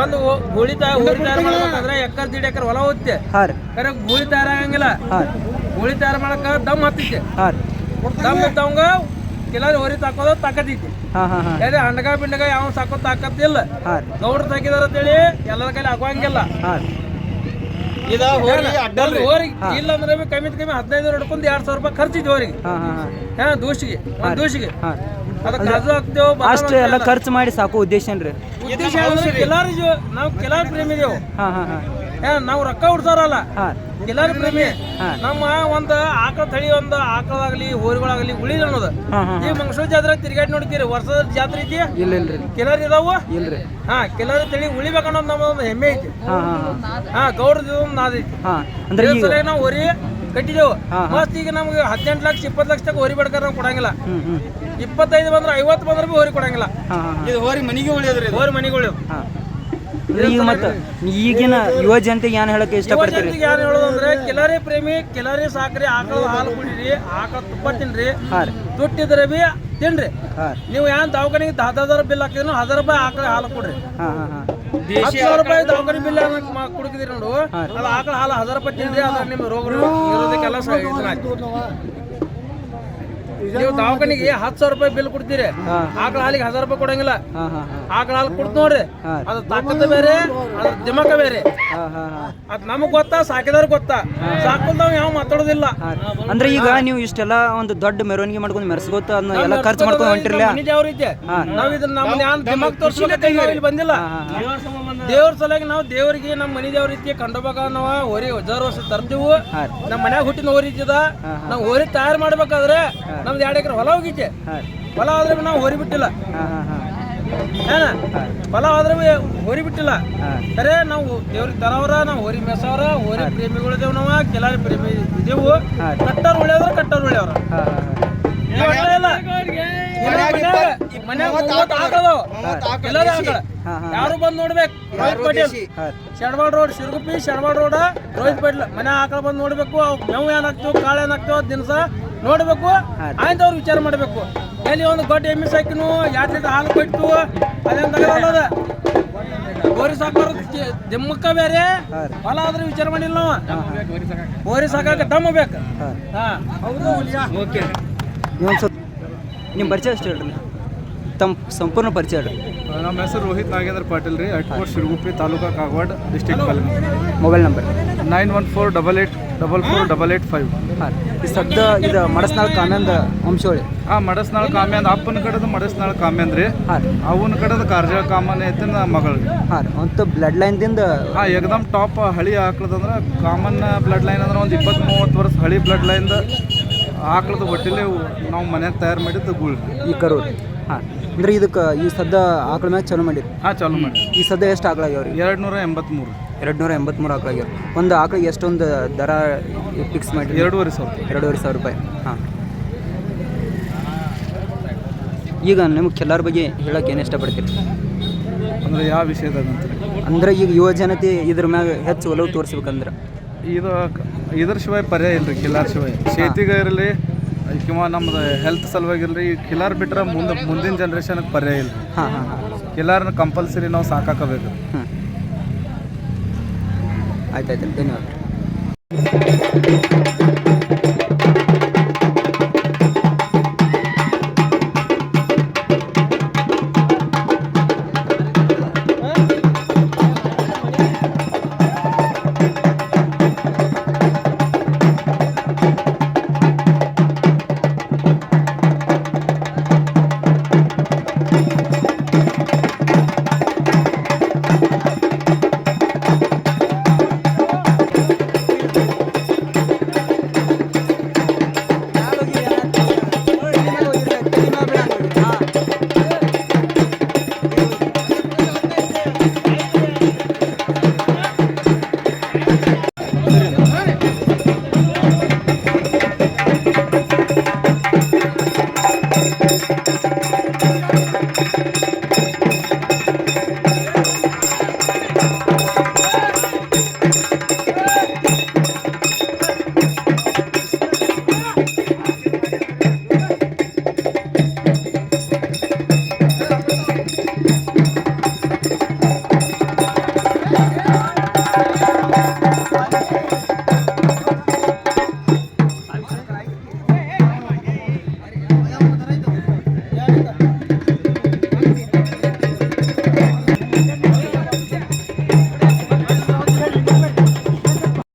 ಒಂದು ಗೂಳಿ ಹೋರಿ ತಯಾರು ಮಾಡ್ಬೇಕಂದ್ರೆ ಎಕ್ಕರ್ ದಿಡ್ ಎಕರ್ ಹೊಲ ಹೋಗುತ್ತೆ. ಕರೆ ಗೂಳಿ ತಯಾರಾಗಂಗಿಲ್ಲ ಆಗಂಗಿಲ್ಲ. ಗೂಳಿ ತಯಾರು ಮಾಡಕ ದಮ್ ಹತ್ತೈತಿ. ಹಾಂ ರೀ. ದಮ್ ಇದ್ದವಂಗ ಕೆಲವ್ರು ಹೋರಿ ತಾಕೋದು ತಾಕತೈತಿ. ಹಾಂ ಹಾಂ ಹಾಂ. ಅದೇ ಹಂಡಗ ಬಿಂಡಗ ಯಾವ ಸಾಕೋ ತಾಕತ್ತಿಲ್ಲ. ಗೌಡ್ರು ತೆಗಿದಾರ ಅಂತೇಳಿ ಎಲ್ಲರ ಕೈಲಿ ರೀ. ಇದ ಹೋರಿ ಹೋರಿಗೆ ಇಲ್ಲ ಅಂದ್ರೆ ಕಮ್ಮಿ ಕಮ್ಮಿ ಹದಿನೈದು ಹಿಡ್ಕೊಂಡು ಎರಡ್ ಸಾವಿರ ರೂಪಾಯಿ ಖರ್ಚಿದ್ವಿ ಹೋರಿಗೆ. ಹಾಂ ಹಾಂ ಹಾಂ. ಹಾ ದೂಸಿಗೆ ಒಂದ್ ದೂಸಿಗೆ ಅಷ್ಟು ಎಲ್ಲ ಖರ್ಚು ಮಾಡಿ ಸಾಕು ಉದ್ದೇಶ ಏನ್ರಿ? ಉದ್ದೇಶ ಜೀವ ನಾವು ಕಿಲಾರಿ ಪ್ರೇಮಿ ಹಾ ಹಾ ಹಾ. ನಾವು ರೊಕ್ಕ ಹುಡ್ಸಾರಲ್ಲ ಹಾಂ. ಕಿಲಾರಿ ಪ್ರೇಮಿ. ನಮ್ಮ ಒಂದು ಆಕಳ ತಳಿ ಒಂದ್ ಆಕಳಾಗಲಿ ಹೋರಿಗಳಾಗಲಿ ಉಳಿದ ಅನ್ನೋದು. ಈ ಮಂಗಸೂರ್ ಜಾತ್ರೆ ತಿರ್ಗಾಡಿ ನೋಡ್ತೀರಿ ವರ್ಷದ ಜಾತ್ರೆ ಐತಿ? ಇಲ್ಲ ಇಲ್ರಿ. ಕಿಲಾರಿ ಇದಾವ? ಇಲ್ರಿ. ಹಾ ಕೆಲಾರ ತಳಿ ಉಳಿಬೇಕನ್ನೋದು ನಮ್ಮದೊಂದು ಹೆಮ್ಮೆ ಐತಿ. ಹಾಂ ಒಂದು ನಾದ ಐತಿ. ನಾವು ಹೊರಿ ಕಟ್ಟಿದೆವು. ಮಸ್ತ್ ಈಗ ನಮ್ಗೆ ಹದಿನೆಂಟು ಲಕ್ಷ ಇಪ್ಪತ್ತು ಲಕ್ಷ ತನಕ ಹೊರಿ ಬಡ್ಕಾರ ನಾವು ಕೊಡಂಗಿಲ್ಲ. ಇಪ್ಪತ್ತೈದು ಬಂದ್ರೆ ಐವತ್ತು ಬಂದ್ರೆ ಹೋರಿ ಕೊಡಂಗಿಲ್ಲ. ಇದು ಹೋರಿ ಮನಿಗೆ ಉಳಿಯೋದ್ರಿ ಹೋರಿ ಮನಿಗೆ ಉಳಿಯೋ ಈಗ ಮತ್ತೆ ಈಗಿನ ಯುವ ಜನತೆಗೆ ಏನು ಹೇಳಕ್ಕೆ ಇಷ್ಟಪಡ್ತೀರಿ ಏನು ಹೇಳೋದು ಅಂದ್ರೆ ಕೆಲರಿ ಪ್ರೇಮಿ ಕೆಲರಿ ಸಾಕ್ರಿ ಆಕಳ ಹಾಲು ಕುಡಿರಿ ಆಕಳ ತುಪ್ಪ ತಿನ್ರಿ ತುಟ್ಟಿದ್ರೆ ಬಿ ತಿನ್ರಿ. ನೀವು ಏನ್ ದವಾಖಾನಿಗೆ ಹದಾರ ಬಿಲ್ ಹಾಕಿದ್ರು ಹದಾರ ರೂಪಾಯಿ ಆಕಳ ಹಾಲು ಕೊಡ್ರಿ. ಹತ್ತು ರೂಪಾಯಿ ದವಾಖಾನೆ ಬಿಲ್ ಕುಡಿದಿರಿ ನೋಡು. ಅದು ಆಕಳ ಹಾಲು ಹದಾರ ರೂಪಾಯಿ ತಿನ್ರಿ ಅದ್ರ ನಿಮ್ಮ ರೋಗ ಇರೋದಕ್ಕೆಲ್ಲ ನೀವು ದವಾಖಾನಿಗೆ ಹತ್ತು ಸಾವಿರ ರೂಪಾಯಿ ಬಿಲ್ ಕೊಡ್ತೀರಿ. ಆಕಳ ಹಾಲಿಗೆ ಹಜಾರ್ ರೂಪಾಯಿ ಕೊಡಂಗಿಲ್ಲ. ಹಾಂ ಹಾಂ ಹಾಂ. ಆಕಳ ಹಾಲು ಕೊಡ್ತ ನೋಡ್ರಿ. ಅದ ತಾಕತ್ತ ಬೇರೆ ಅದ್ರ ದಿಮಕ ಬೇರೆ. ಹಾಂ ಹಾಂ ಹಾಂ. ಅದ್ ನಮಗ್ ಗೊತ್ತಾ ಸಾಕಿದವ್ರ ಗೊತ್ತಾ? ಸಾಕಲ್ದವ್ ಯಾವ ಮಾತಾಡೋದಿಲ್ಲ. ಅಂದ್ರೆ ಈಗ ನೀವು ಇಷ್ಟೆಲ್ಲ ಒಂದು ದೊಡ್ಡ ಮೆರವಣಿಗೆ ಮಾಡ್ಕೊಂಡು ಮೆರೆಸ್ಕೋತ ಅದನ್ನ ಎಲ್ಲ ಖರ್ಚು ಮಾಡ್ಕೊಂಡು ಹೊಂಟಿರ್ಲಿ ಯಾವ ರೀತಿ ನಾವ್ ಇದನ್ನ ನಮ್ಮ ಯಾನ್ ದಿಮಾಗ್ ತೋರ್ಸ್ಲಿಕ್ಕೆ ಇಲ್ಲಿ ಬಂದಿಲ್ಲ. ದೇವ್ರ ಸಲುವಾಗಿ ನಾವು ದೇವರಿಗೆ ನಮ್ಮ ಮನಿ ದೇವ್ರ ರೀತಿ ಕಂಡಬೇಕ ನಾವು ಹೋರಿ ಹಜಾರ್ ವರ್ಷ ತರ್ತೀವು. ನಮ್ ನಮ್ಮ ಮನ್ಯಾಗ ಹುಟ್ಟಿನ ಹೋರಿ ಇದ್ದದ. ಹಾಂ, ನಾವು ಹೋರಿ ತಯಾರು ಮಾಡ್ಬೇಕಾದ್ರೆ ನಮ್ದು ಎರಡು ಎಕರೆ ಹೊಲ ಹೋಗಿತ್ತೆ ಹಾಂ. ಹೊಲ ಆದ್ರೆ ನಾವು ಹೊರಿ ಬಿಟ್ಟಿಲ್ಲ. ಹಾಂ ಹಾಂ ಹಾಂ. ಏನ ಹೊಲ ಆದ್ರೆ ಹೊರಿ ಹೋರಿ ಬಿಟ್ಟಿಲ್ಲ. ಸರಿ ಖರೆ ನಾವು ದೇವ್ರಿಗೆ ತರವ್ರ ನಾವು ಹೊರಿ ಮೆಸವ್ರ ಹೋರಿ ಪ್ರೇಮಿಗಳು ಇದೇವ್ ನಾವ ಕೆಲari ಪ್ರೇಮಿ ಇದೇವು. ಕಟ್ಟರ್ ಉಳಿಯವ್ರ ಕಟ್ಟರ್ ಉಳ್ಯವ್ರ ಯಾರು ಬಂದ್ ನೋಡ್ಬೇಕು? ರೋಹಿತ್ ಪಟೇಲ್. ಹಾಂ. Shedwad road Shirguppi Shedwad road Rohit Patel. ಮನೆ ಆಕಳ ಬಂದ್ ನೋಡ್ಬೇಕು. ಅವ್ ಮೇವು ಏನಾಗ್ತೇವ್ ಕಾಳು ಏನಾಗ್ತೇವ್ ದಿನಸ ನೋಡ್ಬೇಕು? ಆಯ್ತವ್ರು ಅವ್ರು ವಿಚಾರ ಮಾಡಬೇಕು. ಎಲ್ಲಿ ಒಂದು ಗೊಡ್ಡ ಎಮ್ಮೆ ಸಾಕಿನು ಯಾತ್ರೆ ಹಾಲು ಕೊಟ್ಟು ಅದೇಂತ ಗೋರಿ ಸಾಕೋರ್ ದಿಮ್ಮಕ್ಕ ಬೇರೆ ಹೊಲ ಆದ್ರೆ ವಿಚಾರ ಮಾಡಿಲ್ಲ ನಾವು. ಗೋರಿ ಸಾಕಾಕ ದಮ್ಮ ಬೇಕು. ಓಕೆ. ನಿಮ್ಮ ಪರಿಚಯ ಅಷ್ಟು ಹೇಳ್ರಿ ತಮ್ಮ ಸಂಪೂರ್ಣ ಪರಿಚಯ ಹೇಳ್ರಿ. ನಮ್ಮ ಹೆಸರು ರೋಹಿತ್ ನಾಗೇಂದ್ರ ಪಾಟೀಲ್ ರೀ. Atkot Shirguppi taluka Kagwad district mobile number. Nine one four double eight double four double eight five. ಹಾಂ ಈ ಸದ್ದ ಇದು ಮಡಸ್ನಾಳ್ ಕಾಮ್ಯಾಂದ ವಂಶೋಳಿ ಆ ಮಡಸ್ನಾಳ್ ಕಾಮ್ಯಾಂದ ಅಪ್ಪನ ಕಡೆದು ಮಡಸ್ನಾಳ್ ಕಾಮ್ಯಾಂದ್ ರೀ. ಹಾಂ. ಅವನ ಕಡೆದು ಕಾರ್ಜ ಕಾಮನ್ ಐತೆ ಮಗಳು. ಹಾಂ ಅಂತ ಬ್ಲಡ್ ಲೈನ್ದಿಂದ ಹಾಂ ಏಕದಮ್ ಟಾಪ್ ಹಳಿ ಆಕ್ಳದಂದ್ರೆ ಕಾಮನ್ ಬ್ಲಡ್ ಲೈನ್ ಅಂದ್ರೆ ಒಂದು ಇಪ್ಪತ್ತು ಮೂವತ್ತು ವರ್ಷ ಹಳಿ ಬ್ಲಡ್ ಲೈನ್ದ ಆಕಳದ ಹೊಟ್ಟೆಲೆ ನಾವು ಮನ್ಯಾಗ ತಯಾರು ಮಾಡಿದ್ದು ಗುಳ್. ಈ ಕರು ಹಾಂ ಅಂದ್ರೆ ಇದಕ್ಕೆ ಈ ಸದ್ದ ಆಕಳ ಮ್ಯಾಗ ಚಾಲೂ ಮಾಡಿರಿ? ಹಾಂ ಚಾಲು ಮಾಡಿ ಈ ಸದ್ದ ಎಷ್ಟು ಆಕಳಾಗ್ಯಾವ ರೀ? ಎರಡು ನೂರ ಎಂಬತ್ತ್ಮೂರು ಎರಡು ನೂರ ಎಂಬತ್ತ್ಮೂರು ಆಕಳಿಗೆ ಒಂದು ಆಕಳಿಗೆ ಎಷ್ಟೊಂದು ದರ ಫಿಕ್ಸ್ ಮಾಡಿ ಎರಡೂವರೆ ಸಾವಿರ ಎರಡೂವರೆ ಸಾವಿರ ರೂಪಾಯಿ. ಹಾಂ. ಈಗ ನಿಮ್ಗೆ ಕೆಲವ್ರ ಬಗ್ಗೆ ಹೇಳಕ್ಕೆ ಏನು ಇಷ್ಟಪಡ್ತೀರಿ? ಅಂದ್ರೆ ಯಾವ ವಿಷಯದಾಗ ಅಂದರೆ ಈಗ ಯುವ ಜನತೆ ಇದ್ರ ಮ್ಯಾಗ ಹೆಚ್ಚು ಒಲವು ತೋರಿಸ್ಬೇಕಂದ್ರೆ? ಇದು ಇದ್ರ ಶಿವಾಯ ಪರ್ಯಾಯ ಇಲ್ರಿ ಕಿಲಾರ್ ಶಿವಾಯ. ಶೇತಿಗೆ ಇರಲಿ ಕಿವ ನಮ್ದು ಹೆಲ್ತ್ ಸಲುವಾಗಿ ಇಲ್ರಿ ಕಿಲಾರ್ ಬಿಟ್ರೆ ಮುಂದೆ ಮುಂದಿನ ಜನ್ರೇಷನ್ಗೆ ಪರ್ಯಾಯ ಇಲ್ಲ ಹಾಂ ಹಾಂ ಹಾಂ. ಕಿಲಾರ್ನ ಕಂಪಲ್ಸರಿ ನಾವು ಸಾಕಾಕಬೇಕು. ಹ್ಞೂ ಆಯ್ತು ಆಯ್ತು ಧನ್ಯವಾದ